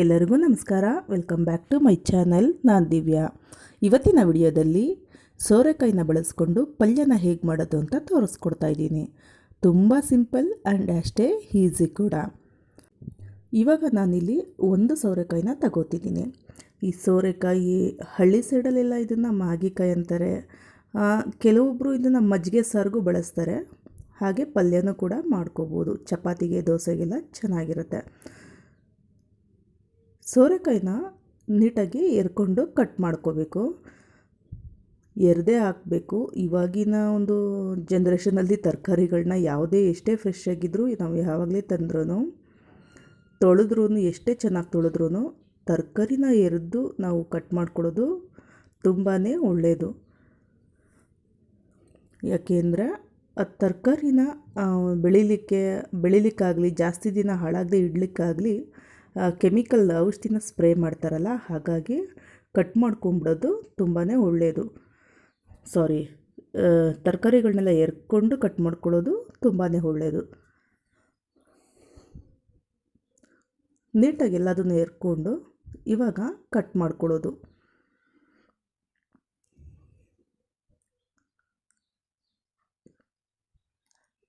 ಎಲ್ಲರಿಗೂ ನಮಸ್ಕಾರ. Welcome back to my channel ನಾನು ದಿವ್ಯಾ. ಇವತ್ತಿನ ವಿಡಿಯೋದಲ್ಲಿ ಸೋರೆಕಾಯಿನ ಬಳಸ್ಕೊಂಡು ಪಲ್ಯನ ಹೇಗೆ ಮಾಡೋದು ಅಂತ ತೋರಿಸ್ಕೊಡ್ತಾ ಇದ್ದೀನಿ. ತುಂಬ ಸಿಂಪಲ್ ಆ್ಯಂಡ್ ಅಷ್ಟೇ ಈಸಿ ಕೂಡ. ಇವಾಗ ನಾನಿಲ್ಲಿ ಒಂದು ಸೋರೆಕಾಯಿನ ತಗೋತಿದ್ದೀನಿ. ಈ ಸೋರೆಕಾಯಿ ಹಳ್ಳಿ ಸೈಡಲ್ಲೆಲ್ಲ ಇದನ್ನು ಮಾಗಿಕಾಯಿ ಅಂತಾರೆ. ಕೆಲವೊಬ್ಬರು ಇದನ್ನು ಮಜ್ಜಿಗೆ ಸಾರಿಗೂ ಬಳಸ್ತಾರೆ. ಹಾಗೆ ಪಲ್ಯನೂ ಕೂಡ ಮಾಡ್ಕೋಬೋದು. ಚಪಾತಿಗೆ, ದೋಸೆಗೆಲ್ಲ ಚೆನ್ನಾಗಿರುತ್ತೆ. ಸೋರೆಕಾಯಿನ ನೀಟಾಗಿ ಎರ್ಕೊಂಡು ಕಟ್ ಮಾಡ್ಕೋಬೇಕು. ಎರದೇ ಹಾಕಬೇಕು. ಇವಾಗಿನ ಒಂದು ಜನ್ರೇಷನಲ್ಲಿ ತರಕಾರಿಗಳನ್ನ ಯಾವುದೇ ಎಷ್ಟೇ ಫ್ರೆಶ್ ಆಗಿದ್ದರೂ ನಾವು ಯಾವಾಗಲೇ ತಂದ್ರೂ ತೊಳೆದ್ರೂ ಎಷ್ಟೇ ಚೆನ್ನಾಗಿ ತೊಳೆದ್ರೂ ತರಕಾರಿನ ಎರೆದು ನಾವು ಕಟ್ ಮಾಡ್ಕೊಳ್ಳೋದು ತುಂಬಾ ಒಳ್ಳೆಯದು ಯಾಕೆಂದರೆ ಆ ತರಕಾರಿನ ಬೆಳಿಲಿಕ್ಕೆ, ಬೆಳಿಲಿಕ್ಕಾಗಲಿ, ಜಾಸ್ತಿ ದಿನ ಹಾಳಾಗದೆ ಇಡಲಿಕ್ಕಾಗಲಿ ಕೆಮಿಕಲ್ ಔಷಧಿನ ಸ್ಪ್ರೇ ಮಾಡ್ತಾರಲ್ಲ, ಹಾಗಾಗಿ ಕಟ್ ಮಾಡ್ಕೊಂಬಿಡೋದು ತುಂಬಾ ಒಳ್ಳೆಯದು ಸಾರಿ ತರಕಾರಿಗಳನ್ನೆಲ್ಲ ಎರ್ಕೊಂಡು ಕಟ್ ಮಾಡ್ಕೊಳ್ಳೋದು ತುಂಬಾ ಒಳ್ಳೆಯದು ನೀಟಾಗಿ ಎಲ್ಲದನ್ನು ಎರ್ಕೊಂಡು ಇವಾಗ ಕಟ್ ಮಾಡ್ಕೊಳ್ಳೋದು.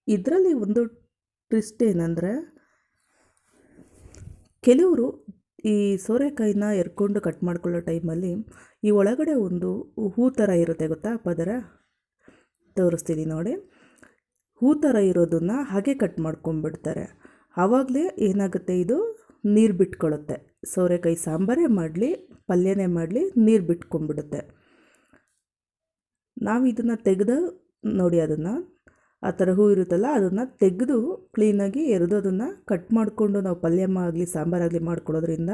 ಇದರಲ್ಲಿ ಒಂದು ಟ್ವಿಸ್ಟ್ ಏನಂದರೆ ಕೆಲವರು ಈ ಸೋರೆಕಾಯಿನ ಎರ್ಕೊಂಡು ಕಟ್ ಮಾಡ್ಕೊಳ್ಳೋ ಟೈಮಲ್ಲಿ ಈ ಒಳಗಡೆ ಒಂದು ಹೂ ಥರ ಇರುತ್ತೆ ಗೊತ್ತಾ? ಪದರ ತೋರಿಸ್ತೀನಿ ನೋಡಿ. ಹೂ ಥರ ಇರೋದನ್ನು ಹಾಗೆ ಕಟ್ ಮಾಡ್ಕೊಂಡ್ಬಿಡ್ತಾರೆ. ಆವಾಗಲೇ ಏನಾಗುತ್ತೆ ಇದು? ನೀರು ಬಿಟ್ಕೊಳ್ಳುತ್ತೆ ಸೋರೆಕಾಯಿ ಸಾಂಬಾರೇ ಮಾಡಲಿ, ಪಲ್ಯನೇ ಮಾಡಲಿ, ನೀರು ಬಿಟ್ಕೊಂಡ್ಬಿಡುತ್ತೆ. ನಾವು ಇದನ್ನು ತೆಗೆದು ನೋಡಿ ಅದನ್ನು. ಆ ಥರ ಹೂ ಇರುತ್ತಲ್ಲ, ಅದನ್ನು ತೆಗೆದು ಕ್ಲೀನಾಗಿ ಎರೆದು ಅದನ್ನು ಕಟ್ ಮಾಡಿಕೊಂಡು ನಾವು ಪಲ್ಯ ಆಗಲಿ ಸಾಂಬಾರಾಗಲಿ ಮಾಡ್ಕೊಳ್ಳೋದ್ರಿಂದ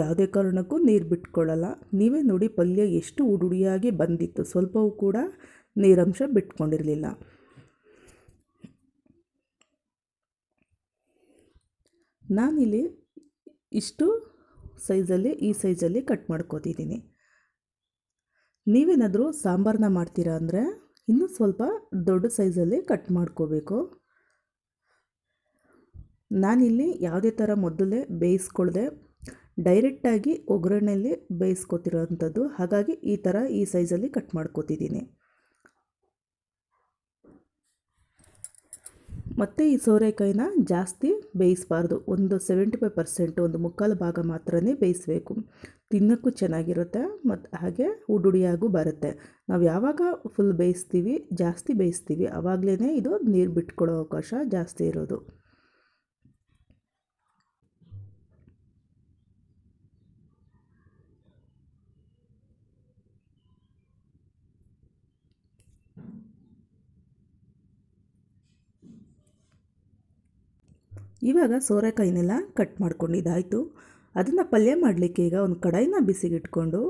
ಯಾವುದೇ ಕಾರಣಕ್ಕೂ ನೀರು ಬಿಟ್ಕೊಳ್ಳಲ್ಲ ನೀವೇ ನೋಡಿ ಪಲ್ಯ ಎಷ್ಟು ಉಡುಡಿಯಾಗಿ ಬಂದಿತ್ತು. ಸ್ವಲ್ಪವೂ ಕೂಡ ನೀರಂಶ ಬಿಟ್ಕೊಂಡಿರಲಿಲ್ಲ. ನಾನಿಲ್ಲಿ ಇಷ್ಟು ಸೈಜಲ್ಲಿ, ಈ ಸೈಜಲ್ಲಿ ಕಟ್ ಮಾಡ್ಕೋತಿದ್ದೀನಿ. ನೀವೇನಾದರೂ ಸಾಂಬಾರನ್ನ ಮಾಡ್ತೀರಾ ಅಂದರೆ ಇನ್ನೂ ಸ್ವಲ್ಪ ದೊಡ್ಡ ಸೈಜಲ್ಲಿ ಕಟ್ ಮಾಡ್ಕೋಬೇಕು. ನಾನಿಲ್ಲಿ ಯಾವುದೇ ಥರ ಮೊದಲೇ ಬೇಯಿಸ್ಕೊಳ್ದೆ, ಡೈರೆಕ್ಟಾಗಿ ಒಗ್ಗರಣೆಯಲ್ಲಿ ಬೇಯಿಸ್ಕೊತಿರೋ ಅಂಥದ್ದು ಹಾಗಾಗಿ ಈ ಥರ ಈ ಸೈಜಲ್ಲಿ ಕಟ್ ಮಾಡ್ಕೋತಿದ್ದೀನಿ. ಮತ್ತು ಈ ಸೋರೆಕಾಯಿನ ಜಾಸ್ತಿ ಬೇಯಿಸಬಾರ್ದು. ಒಂದು ಸೆವೆಂಟಿ ಫೈವ್ ಪರ್ಸೆಂಟ್, ಒಂದು ಮುಕ್ಕಾಲು ಭಾಗ ಮಾತ್ರನೇ ಬೇಯಿಸಬೇಕು. ತಿನ್ನೋಕ್ಕೂ ಚೆನ್ನಾಗಿರುತ್ತೆ ಮತ್ತು ಹಾಗೆ ಉಡುಡಿಯಾಗೂ ಬರುತ್ತೆ. ನಾವು ಯಾವಾಗ ಫುಲ್ ಬೇಯಿಸ್ತೀವಿ, ಜಾಸ್ತಿ ಬೇಯಿಸ್ತೀವಿ ಆವಾಗಲೇ ಇದು ನೀರು ಬಿಟ್ಕೊಡೋ ಅವಕಾಶ ಜಾಸ್ತಿ ಇರೋದು. ಇವಾಗ ಸೋರೆಕಾಯಿನೆಲ್ಲ ಕಟ್ ಮಾಡ್ಕೊಂಡಿದ್ದಾಯಿತು. ಅದನ್ನು ಪಲ್ಯ ಮಾಡಲಿಕ್ಕೆ ಈಗ ಒಂದು ಕಡಾಯಿನ ಬಿಸಿಗಿಟ್ಕೊಂಡು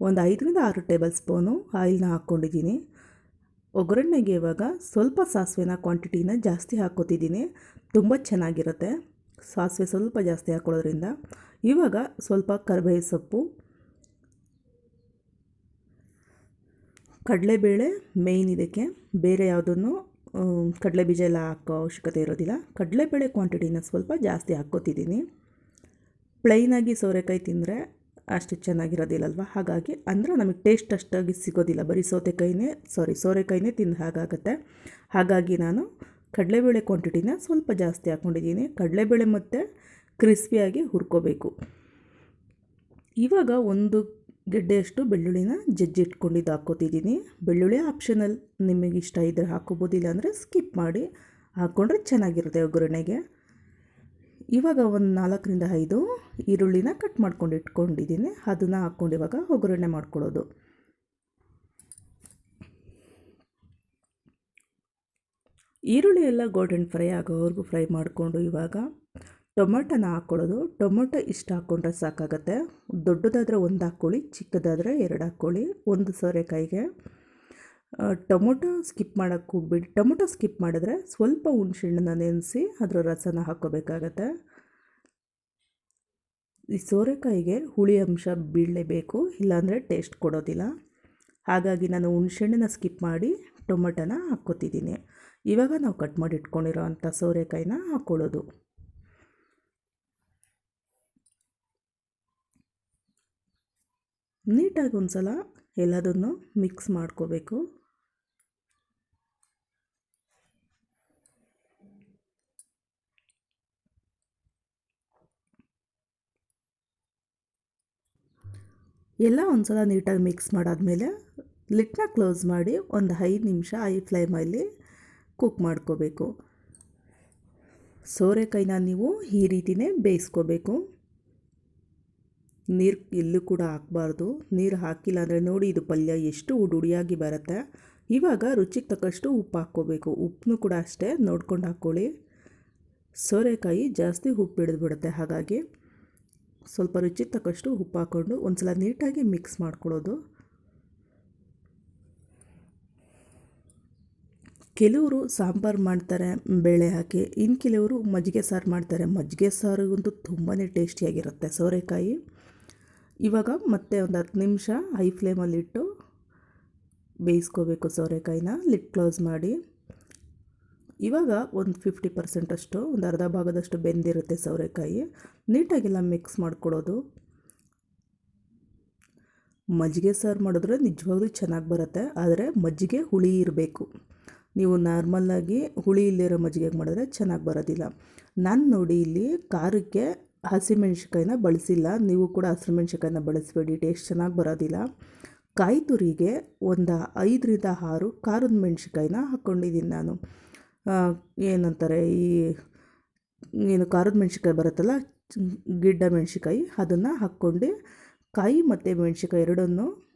ಒಂದು ಐದರಿಂದ ಆರು ಟೇಬಲ್ ಸ್ಪೂನು ಆಯಿಲ್ನ ಹಾಕ್ಕೊಂಡಿದ್ದೀನಿ. ಒಗ್ಗರಣೆಗೆ ಇವಾಗ ಸ್ವಲ್ಪ ಸಾಸಿವೆನ ಕ್ವಾಂಟಿಟಿನ ಜಾಸ್ತಿ ಹಾಕ್ಕೋತಿದ್ದೀನಿ. ತುಂಬ ಚೆನ್ನಾಗಿರುತ್ತೆ. ಸಾಸಿವೆ ಸ್ವಲ್ಪ ಜಾಸ್ತಿ ಹಾಕ್ಕೊಳ್ಳೋದ್ರಿಂದ ಇವಾಗ ಸ್ವಲ್ಪ ಕರಿಬೇವು ಸೊಪ್ಪು, ಕಡಲೆಬೇಳೆ ಮೇಯ್ನ್ ಇದಕ್ಕೆ. ಬೇರೆ ಯಾವುದನ್ನು ಕಡಲೆ ಬೀಜ ಎಲ್ಲ ಹಾಕೋ ಅವಶ್ಯಕತೆ ಇರೋದಿಲ್ಲ. ಕಡಲೆಬೇಳೆ ಕ್ವಾಂಟಿಟಿನ ಸ್ವಲ್ಪ ಜಾಸ್ತಿ ಹಾಕ್ಕೋತಿದ್ದೀನಿ. ಪ್ಲೈನಾಗಿ ಸೋರೆಕಾಯಿ ತಿಂದರೆ ಅಷ್ಟು ಚೆನ್ನಾಗಿರೋದಿಲ್ಲಲ್ವ? ಹಾಗಾಗಿ ಅಂದರೆ ನಮಗೆ ಟೇಸ್ಟ್ ಅಷ್ಟಾಗಿ ಸಿಗೋದಿಲ್ಲ. ಬರೀ ಸೌತೆಕಾಯಿನೇ ಸಾರಿ ಸೋರೆಕಾಯಿನೇ ತಿಂದ ಹಾಗಾಗತ್ತೆ. ಹಾಗಾಗಿ ನಾನು ಕಡಲೆಬೇಳೆ ಕ್ವಾಂಟಿಟಿನ ಸ್ವಲ್ಪ ಜಾಸ್ತಿ ಹಾಕ್ಕೊಂಡಿದ್ದೀನಿ ಕಡಲೆಬೇಳೆ ಮತ್ತು ಕ್ರಿಸ್ಪಿಯಾಗಿ ಹುರ್ಕೋಬೇಕು. ಇವಾಗ ಒಂದು ಗೆಡ್ಡೆಯಷ್ಟು ಬೆಳ್ಳುಳ್ಳಿನ ಜಜ್ಜಿಟ್ಕೊಂಡಿದ್ದು ಹಾಕ್ಕೋತಿದ್ದೀನಿ. ಬೆಳ್ಳುಳ್ಳಿ ಆಪ್ಷನಲ್ ನಿಮಗೆ ಇಷ್ಟ ಇದ್ದರೆ ಹಾಕ್ಕೋಬೋದಿಲ್ಲ ಅಂದರೆ ಸ್ಕಿಪ್ ಮಾಡಿ ಹಾಕ್ಕೊಂಡ್ರೆ ಚೆನ್ನಾಗಿರುತ್ತೆ ಒಗ್ಗರಣೆಗೆ. ಇವಾಗ ಒಂದು ನಾಲ್ಕರಿಂದ ಐದು ಈರುಳ್ಳಿನ ಕಟ್ ಮಾಡ್ಕೊಂಡು ಇಟ್ಕೊಂಡಿದ್ದೀನಿ. ಅದನ್ನು ಹಾಕ್ಕೊಂಡು ಇವಾಗ ಒಗ್ಗರಣೆ ಮಾಡ್ಕೊಳ್ಳೋದು. ಈರುಳ್ಳಿ ಎಲ್ಲ ಗೋಲ್ಡನ್ ಫ್ರೈ ಆಗೋವರೆಗೂ ಫ್ರೈ ಮಾಡಿಕೊಂಡು ಇವಾಗ ಟೊಮೊಟೊನ ಹಾಕ್ಕೊಳ್ಳೋದು ಟೊಮೊಟೊ ಇಷ್ಟು ಹಾಕ್ಕೊಂಡ್ರೆ ಸಾಕಾಗತ್ತೆ. ದೊಡ್ಡದಾದರೆ ಒಂದು ಹಾಕ್ಕೊಳ್ಳಿ ಚಿಕ್ಕದಾದರೆ ಎರಡು ಹಾಕ್ಕೊಳ್ಳಿ ಒಂದು ಸೋರೆಕಾಯಿಗೆ ಟೊಮೊಟೊ ಸ್ಕಿಪ್ ಮಾಡೋಕ್ಕೆ ಹೋಗ್ಬೇಡಿ. ಟೊಮೊಟೊ ಸ್ಕಿಪ್ ಮಾಡಿದ್ರೆ ಸ್ವಲ್ಪ ಹುಣ್ಸೆಹಣ್ಣನ್ನ ನೆನೆಸಿ ಅದರ ರಸನ ಹಾಕ್ಕೋಬೇಕಾಗತ್ತೆ. ಈ ಸೋರೆಕಾಯಿಗೆ ಹುಳಿ ಅಂಶ ಬೀಳಲೇಬೇಕು ಇಲ್ಲಾಂದರೆ ಟೇಸ್ಟ್ ಕೊಡೋದಿಲ್ಲ. ಹಾಗಾಗಿ ನಾನು ಹುಣ್ಸೆಹಣ್ಣನ್ನ ಸ್ಕಿಪ್ ಮಾಡಿ ಟೊಮೊಟೊನ ಹಾಕ್ಕೋತಿದ್ದೀನಿ. ಇವಾಗ ನಾವು ಕಟ್ ಮಾಡಿ ಇಟ್ಕೊಂಡಿರೋ ಅಂಥ ಸೋರೆಕಾಯಿನ ಹಾಕ್ಕೊಳ್ಳೋದು. ನೀಟಾಗಿ ಒಂದು ಸಲ ಎಲ್ಲದನ್ನು ಮಿಕ್ಸ್ ಮಾಡ್ಕೋಬೇಕು. ಎಲ್ಲ ಒಂದ್ಸಲ ನೀಟಾಗಿ ಮಿಕ್ಸ್ ಮಾಡಾದಮೇಲೆ ಲಿಟ್ನ ಕ್ಲೋಸ್ ಮಾಡಿ ಒಂದು ಐದು ನಿಮಿಷ ಐ ಫ್ಲೇಮಲ್ಲಿ ಕುಕ್ ಮಾಡ್ಕೋಬೇಕು. ಸೋರೆಕಾಯಿನ ನೀವು ಈ ರೀತಿಯೇ ಬೇಯಿಸ್ಕೋಬೇಕು. ನೀರು ಎಲ್ಲೂ ಕೂಡ ಹಾಕ್ಬಾರ್ದು. ನೀರು ಹಾಕಿಲ್ಲ ಅಂದರೆ ನೋಡಿ ಇದು ಪಲ್ಯ ಎಷ್ಟು ಉಡುಡಿಯಾಗಿ ಬರುತ್ತೆ. ಇವಾಗ ರುಚಿಗೆ ತಕ್ಕಷ್ಟು ಉಪ್ಪು ಹಾಕ್ಕೋಬೇಕು. ಉಪ್ಪನ್ನು ಕೂಡ ಅಷ್ಟೇ ನೋಡ್ಕೊಂಡು ಹಾಕ್ಕೊಳ್ಳಿ ಸೋರೆಕಾಯಿ ಜಾಸ್ತಿ ಉಪ್ಪು ಹಿಡಿದು ಬಿಡುತ್ತೆ ಹಾಗಾಗಿ. ಸ್ವಲ್ಪ ರುಚಿ ತಕ್ಕಷ್ಟು ಉಪ್ಪು ಹಾಕ್ಕೊಂಡು ಒಂದು ಸಲ ನೀಟಾಗಿ ಮಿಕ್ಸ್ ಮಾಡ್ಕೊಳ್ಳೋದು. ಕೆಲವರು ಸಾಂಬಾರು ಮಾಡ್ತಾರೆ, ಬೇಳೆ ಹಾಕಿ. ಇನ್ನು ಕೆಲವರು ಮಜ್ಜಿಗೆ ಸಾರು ಮಾಡ್ತಾರೆ. ಮಜ್ಜಿಗೆ ಸಾರಿಗಂತೂ ತುಂಬಾ ಟೇಸ್ಟಿಯಾಗಿರುತ್ತೆ ಸೋರೆಕಾಯಿ. ಇವಾಗ ಮತ್ತೆ ಒಂದು ಹತ್ತು ನಿಮಿಷ ಹೈ ಫ್ಲೇಮಲ್ಲಿಟ್ಟು ಬೇಯಿಸ್ಕೋಬೇಕು ಸೋರೆಕಾಯಿನ. ಲಿಟ್ ಕ್ಲೋಸ್ ಮಾಡಿ. ಇವಾಗ ಒಂದು ಫಿಫ್ಟಿ ಪರ್ಸೆಂಟಷ್ಟು ಒಂದು ಅರ್ಧ ಭಾಗದಷ್ಟು ಬೆಂದಿರುತ್ತೆ ಸೌರೆಕಾಯಿ. ನೀಟಾಗೆಲ್ಲ ಮಿಕ್ಸ್ ಮಾಡ್ಕೊಡೋದು. ಮಜ್ಜಿಗೆ ಸಾರು ಮಾಡಿದ್ರೆ ನಿಜವಾಗ್ಲೂ ಚೆನ್ನಾಗಿ ಬರುತ್ತೆ, ಆದರೆ ಮಜ್ಜಿಗೆ ಹುಳಿ ಇರಬೇಕು. ನೀವು ನಾರ್ಮಲ್ಲಾಗಿ ಹುಳಿ ಇಲ್ಲಿರೋ ಮಜ್ಜಿಗೆ ಮಾಡಿದ್ರೆ ಚೆನ್ನಾಗಿ ಬರೋದಿಲ್ಲ. ನಾನು ನೋಡಿ ಇಲ್ಲಿ ಖಾರಕ್ಕೆ ಹಸಿಮೆಣ್ಸಿಕಾಯಿನ ಬಳಸಿಲ್ಲ. ನೀವು ಕೂಡ ಹಸಿಮೆಣ್ಸಿಕಾಯಿನ ಬಳಸಬೇಡಿ ಟೇಸ್ಟ್ ಚೆನ್ನಾಗಿ ಬರೋದಿಲ್ಲ. ಕಾಯಿ ತುರಿಗೆ ಒಂದು ಐದರಿಂದ ಆರು ಖಾರದ ಮೆಣ್ಸಿಕಾಯಿನ ಹಾಕ್ಕೊಂಡಿದ್ದೀನಿ ನಾನು. ಏನಂತಾರೆ, ಈ, ಏನು ಖಾರದ ಮೆಣ್ಸಿನ್ಕಾಯಿ ಬರುತ್ತಲ್ಲ, ಗಿಡ್ಡ ಮೆಣ್ಸಿನ್ಕಾಯಿ, ಅದನ್ನು ಹಾಕ್ಕೊಂಡು, ಕಾಯಿ ಮತ್ತು ಮೆಣ್ಸಿನ್ಕಾಯಿ ಎರಡನ್ನು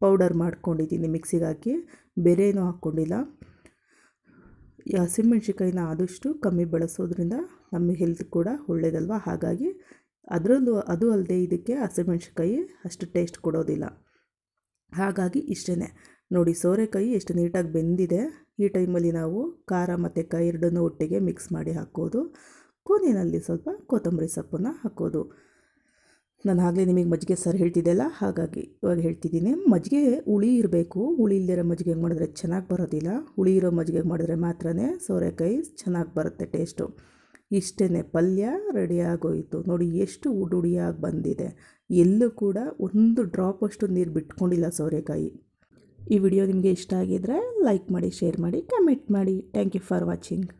ಪೌಡರ್ ಮಾಡ್ಕೊಂಡಿದ್ದೀನಿ ಮಿಕ್ಸಿಗೆ ಹಾಕಿ ಬೇರೆ ಏನೂ ಹಾಕ್ಕೊಂಡಿಲ್ಲ. ಈ ಹಸಿಮೆಣ್ಸಿನ್ಕಾಯಿನ ಆದಷ್ಟು ಕಮ್ಮಿ ಬಳಸೋದ್ರಿಂದ ನಮ್ಮ ಹೆಲ್ತ್ ಕೂಡ ಒಳ್ಳೇದಲ್ವ? ಹಾಗಾಗಿ ಅದರಲ್ಲೂ, ಅದು ಅಲ್ಲದೆ ಇದಕ್ಕೆ ಹಸಿಮೆಣ್ಸಿನ್ಕಾಯಿ ಅಷ್ಟು ಟೇಸ್ಟ್ ಕೊಡೋದಿಲ್ಲ. ಹಾಗಾಗಿ ಇಷ್ಟೇ ನೋಡಿ, ಸೋರೆಕಾಯಿ ಎಷ್ಟು ನೀಟಾಗಿ ಬೆಂದಿದೆ. ಈ ಟೈಮಲ್ಲಿ ನಾವು ಖಾರ ಮತ್ತು ಕಾಯಿ ಎರಡನ್ನೂ ಒಟ್ಟಿಗೆ ಮಿಕ್ಸ್ ಮಾಡಿ ಹಾಕೋದು. ಕೊನೆಯಲ್ಲಿ ಸ್ವಲ್ಪ ಕೊತ್ತಂಬರಿ ಸೊಪ್ಪನ್ನು ಹಾಕೋದು. ನಾನು ಆಗಲೇ ನಿಮಗೆ ಮಜ್ಜಿಗೆ ಸರ್ ಹೇಳ್ತಿದ್ದೆಲ್ಲ, ಹಾಗಾಗಿ ಇವಾಗ ಹೇಳ್ತಿದ್ದೀನಿ. ಮಜ್ಜಿಗೆ ಹುಳಿ ಇರಬೇಕು. ಹುಳಿ ಇಲ್ಲದಿರೋ ಮಜ್ಜಿಗೆ ಮಾಡಿದ್ರೆ ಚೆನ್ನಾಗಿ ಬರೋದಿಲ್ಲ. ಹುಳಿ ಇರೋ ಮಜ್ಜಿಗೆ ಮಾಡಿದ್ರೆ ಮಾತ್ರ ಸೋರೆಕಾಯಿ ಚೆನ್ನಾಗಿ ಬರುತ್ತೆ ಟೇಸ್ಟು. ಇಷ್ಟೇ ಪಲ್ಯ ರೆಡಿಯಾಗೋಯಿತು ನೋಡಿ ಎಷ್ಟು ಉಡುಡಿಯಾಗಿ ಬಂದಿದೆ. ಎಲ್ಲೂ ಕೂಡ ಒಂದು ಡ್ರಾಪ್ ಅಷ್ಟು ನೀರು ಬಿಟ್ಕೊಂಡಿಲ್ಲ ಸೋರೆಕಾಯಿ. ಈ ವಿಡಿಯೋ ನಿಮಗೆ ಇಷ್ಟ ಆಗಿದ್ದರೆ ಲೈಕ್ ಮಾಡಿ, ಶೇರ್ ಮಾಡಿ, ಕಮೆಂಟ್ ಮಾಡಿ. Thank you for watching